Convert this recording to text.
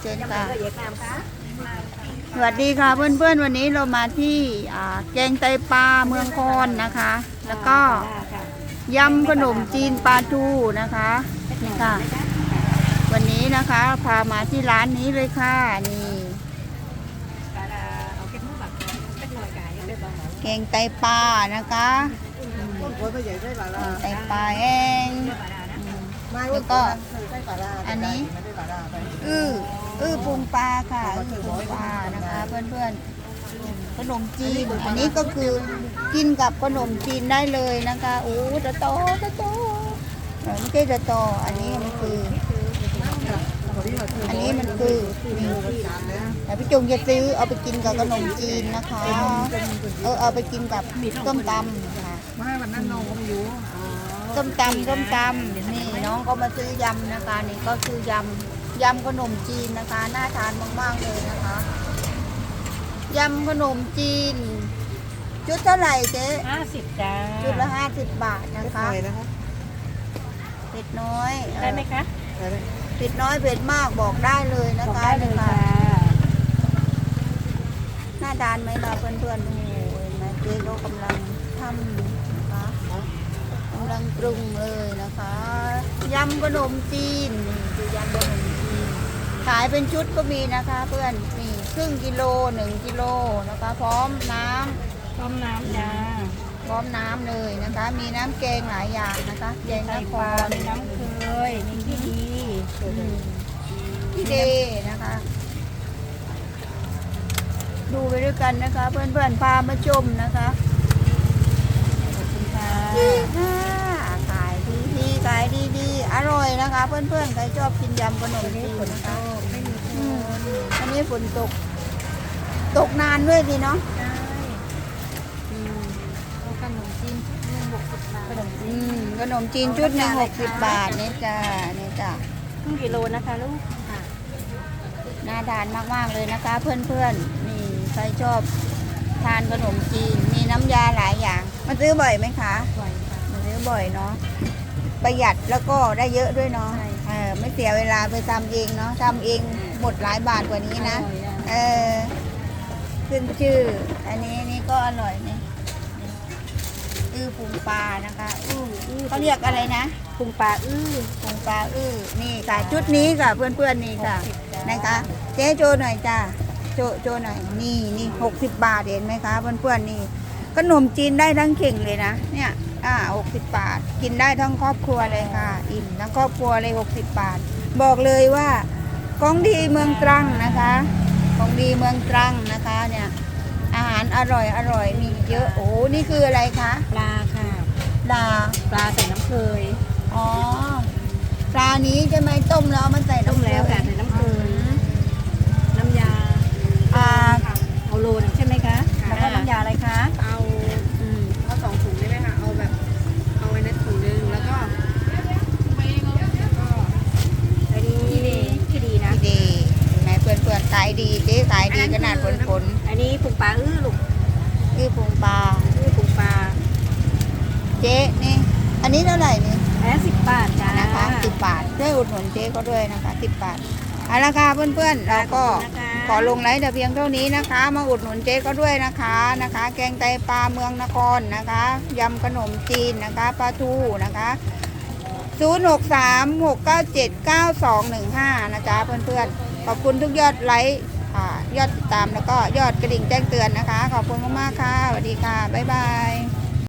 เชิญค่ะเอกนามคะสวัสดีค่ะเพื่อนๆวันนี้เรามาที่อ่าแกงไตปลาเมืองคอนนะคะ แล้วก็ยำขนมจีนปลาทูนะคะนี่ค่ะ วันนี้นะคะพามาที่ร้านนี้เลยค่ะนี่เอาแค่มือแบบเป็นหน่วยกายยังได้บ้างแกงไตปลานะคะอ่าไตปลาแห้งแล้วก็อันนี้อื้ ออื้อปรุงปลาค่ะอื้อปรุงปลานะคะเพื่อนๆขนมจีนอันนี้ก็คือกินกับขนมจีนได้เลยนะคะโอ้ตะโตตะโตเอไม่ใช่ตะโตอันนี้มันคือ อันนี้มันคือแต่พี่จงจะซื้อเอาไปกินกับขนมจีนนะคะ เออเอาไปกินกับต้มตำค่ะไม่วันนั้นน้องก็ไม่รู้ต้มตำต้มตำนี่น้องก็มาซื้อยำนะคะนี่ก็คือยำ ยำขนมจีนนะคะ น่าทานมาก ๆ เลยนะคะ ยำขนมจีน ชุดเท่าไหร่เจ๊ห้าสิบจ้าชุดละห้าสิบบาทนะคะเผ็ดน้อยเออได้ไหมคะเผ็ดน้อยเผ็ดมากบอกได้เลยนะบอกคะได้เลยนี่ค่ะหน้าดานไหมเราเพื่อนๆโอ้โหเห็นไหมเจ๊ก็กำลังทำนะคะกำลังปรุงเลยนะคะยำขนมจีนนี่คือยำขนมจีน ขายเป็นชุดก็มีนะคะ เพื่อนนี่ครึ่งกิโลหนึ่งกิโลนะคะ พร้อมน้ำต้มน้ำจ้าพร้อมน้ำเลยนะคะ มีน้ำแกงหลายอย่างนะคะ แกงไข่นคปลารมีน้ำเคยมีขี้ดีพี่เดนะคะ ดูไปด้วยกันนะคะ เพื่อนๆพามาชมนะคะขอบคุณค่ะนี่ค่ะ นะคะ เพื่อนๆใครชอบกินยำขนมจีนนะคะไม่มีอืมอันนี้ฝนตก ตกนานด้วยดีเนาะได้อืมเอาขนมจีนหนึ่งหกสิบบาทขนมจีอืนมขนมจีนชุดหนึ่งหกสิบบาทนี่จ้านี่จ้า ครึ่งกิโลนะคะลูกค่ะน่าทานมาก ๆ เลยนะคะ เพื่อนๆนี่ใครชอบทานขนมจีน มีน้ำยาหลายอย่าง มาซื้อบ่อยไหมคะสวยค่ะมาซื้อบ่อยเนาะ ประหยัดแล้วก็ได้เยอะด้วยเนาะใช่เออไม่เสียเวลาไปทำเองเนาะทำเองหมดหลายบาทกว่านี้นะอร่อยอะเออขึ้นชื่อ อันนี้นี่ก็อร่อยนี่อื้อพุงปลานะคะ อื้ออื้อเขาเรียกอะไรนะปรุงปลาอื้อพุงปลาอื้อนี่ค่ะชุดนี้ค่ะเพื่อนๆนี่ค่ะนะคะเจ๊โจหน่อยจ้าโจโจหน่อยนี่นี่หกสิบบาทเห็นไหมคะเพื่อนๆนี่ขนมจีนได้ทั้งเข่งเลยนะเนี่ย อ่าหกสิบบาท กินได้ทั้งครอบครัวเลยค่ะ อิ่มทั้งครอบครัวเลยหกสิบบาท บอกเลยว่าของดีเมืองตรังนะคะของดีเมืองตรังนะคะเนี่ยอาหารอร่อยอร่อยมีเยอะโอ้นี่คืออะไรคะปลาค่ะ ปลาปลาใส่น้ำเคยอ๋อปลานี้ใช่ไหมต้มแล้วเอามันใส่ ต้มแล้วค่ะใส่น้ำเคย น้ำยา อ่า เอาโลนึงใช่ไหมคะ แล้วก็น้ำยาอะไรคะ เอา อืม เอาสองถุงได้ไหมคะ เอาแบบ เอาไว้ในถุงนึง แล้วก็ อันนี้ที่ดีนะ ดีไหนเพื่อนเพื่อนๆขายดีเจ๊ขายดีขนาดผลผลอันนี้ปรุงปลาอื้อลูกคือพุงปลาอื้อปรุงปลา เจ๊นี่ อันนี้เท่าไหร่นี่อันนั้นสิบบาทจ้านะคะสิบบาทช่วยอุดหนุนเจ๊ก็ด้วยนะคะสิบบาทเอาละค่ะเพื่อนเพื่อนๆเราก็ขอลงไลฟ์แต่เพียงเท่านี้นะคะ มาอุดหนุนเจ๊ก็ด้วยนะคะนะคะ แกงไตปลาเมืองนครนะคะยำขนมจีนนะคะปลาทูนะคะ 0 6 3 6 9 7 9 2 1 5 นะจ๊ะเพื่อนๆขอบคุณทุกยอดไลค์อ่า ยอดติดตามแล้วก็ยอดกระดิ่งแจ้งเตือนนะคะ ขอบคุณมากๆค่ะสวัสดีค่ะบ๊ายบาย